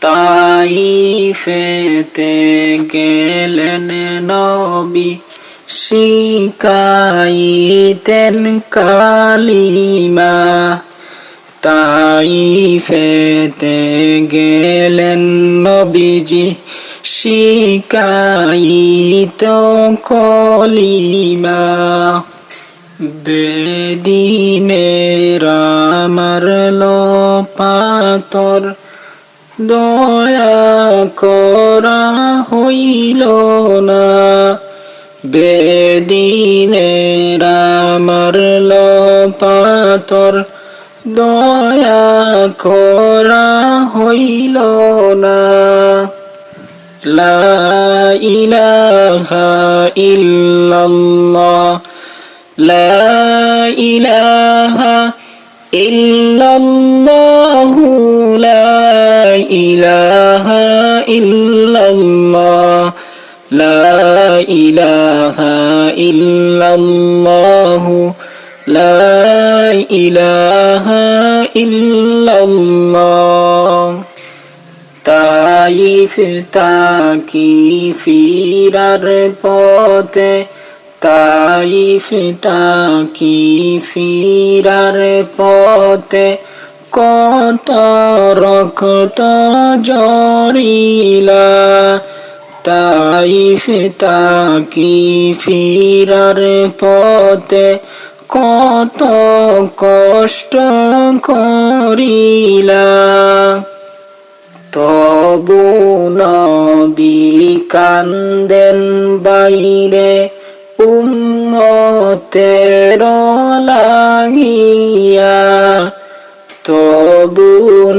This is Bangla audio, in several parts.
তাইফেতে গেলেন নবী শিকাইতেন কালিমা। তাইফেতে গেলেন নবীজি শিকাইত কলিমা। বেদিনের মারল পাতর দয়া করা হইল না। বেদিনের মারল পাতর দয়া করা হইল না। লা ইলাহা ইল্লাল্লাহ। লা ইলাহা ইল্লাল্লাহ। ইলাহা ইল্লাল্লাহ, লা ইলাহা ইল্লাল্লাহ, লা ইলাহা ইল্লাল্লাহ। তাইফ তাকি ফিরার পথে, তাইফ তাকি ফিরার পথে কত রক্ত জরিলা তাইফ তাকি ফিরার পথে কত কষ্ট করিলা। তবু নবী কান্দেন বাইরে, উম্মতের লাগিয়া তবু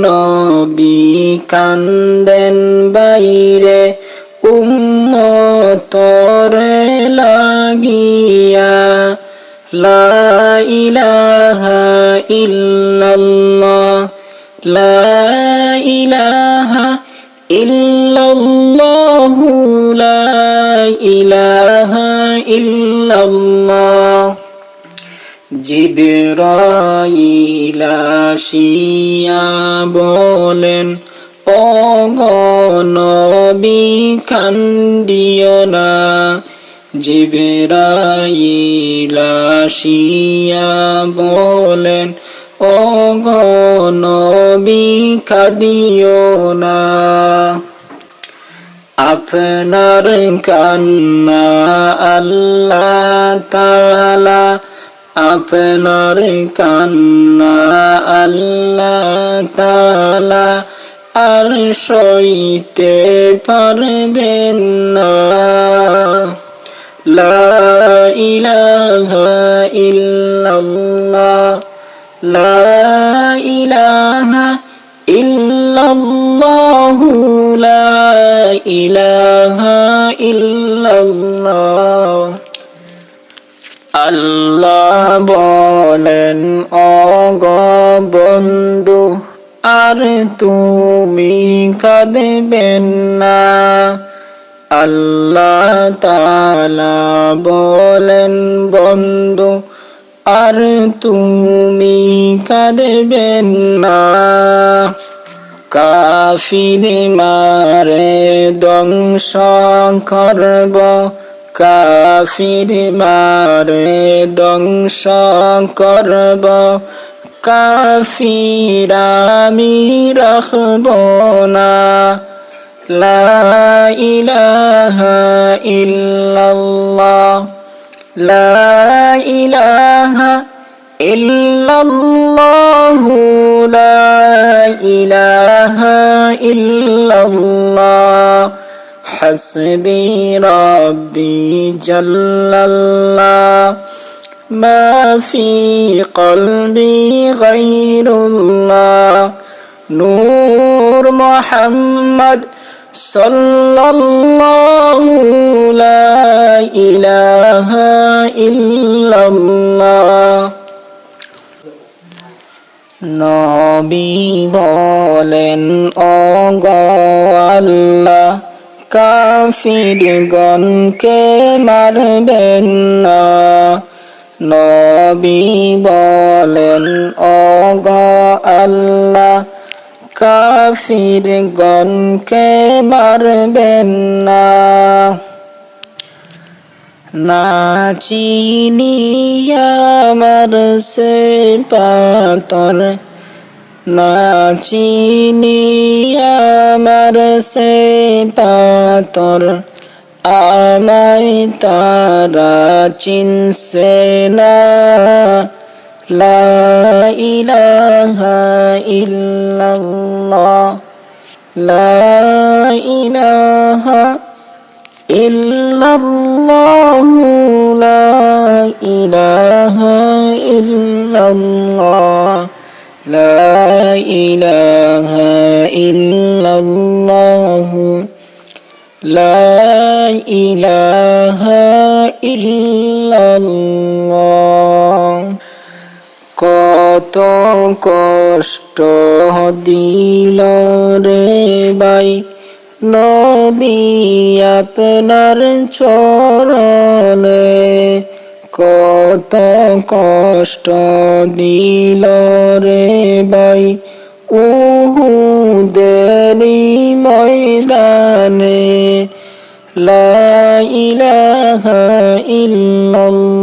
নবী কান্দেন বাইরে উম্মতর লাগিয়া, লা ইলাহা ইল্লাল্লাহ, লা ইলাহা ইল্লাল্লাহু লা ইলাহা ইল্লাল্লাহ। জিবরাইল আসিয়া বলেন অগনবী কান্দিও না। জিবরাইল আসিয়া বলেন অগনবী কাদিও না। আপনার কান্না আল্লাহ তালা আপনার কান্না আল্লাহ তালা আর সইতে পারবেন না। লা ইহ ইহ ইহ ইলাহা ইল্লাল্লাহু লা আল্লাহ বলেন, অগ বন্ধু, আর তুমি কাঁদবেন না। আল্লাহ তালা বলেন, বন্ধু, আর তুমি কাঁদবেন না। কাফির মারে ধ্বংস করব কাফির মারে দংশ করব। কাফির আমি রাখব না। লা ইলাহা ইল্লাল্লাহ। লা ইলাহা ইল্লাল্লাহ। حسبي ربي جل الله ما في قلبي غير الله نور محمد صلى الله لا إله إلا الله নবী বলেন অগ আল্লাহ কাফিরগণকে মারবেন না? নবী বলেন অগ আল্লাহ কাফির গণকে মারবেন না? না চিনি আমার সে পাতর না চিনি আমার সে পাতর আমায় তারা চিনসে না। লা ইলাহা ইল্লাল্লাহ লা ইলাহা লা ইলাহা ইল্লাল্লাহ লা ইলাহা ইল্লাল্লাহ। কত কষ্ট দিল রে বাই নবী আপনার চরণে। কত কষ্ট দিল রে বাই উহুদেরি ময়দানে লা ইলাহা ইল্লাল্লাহ।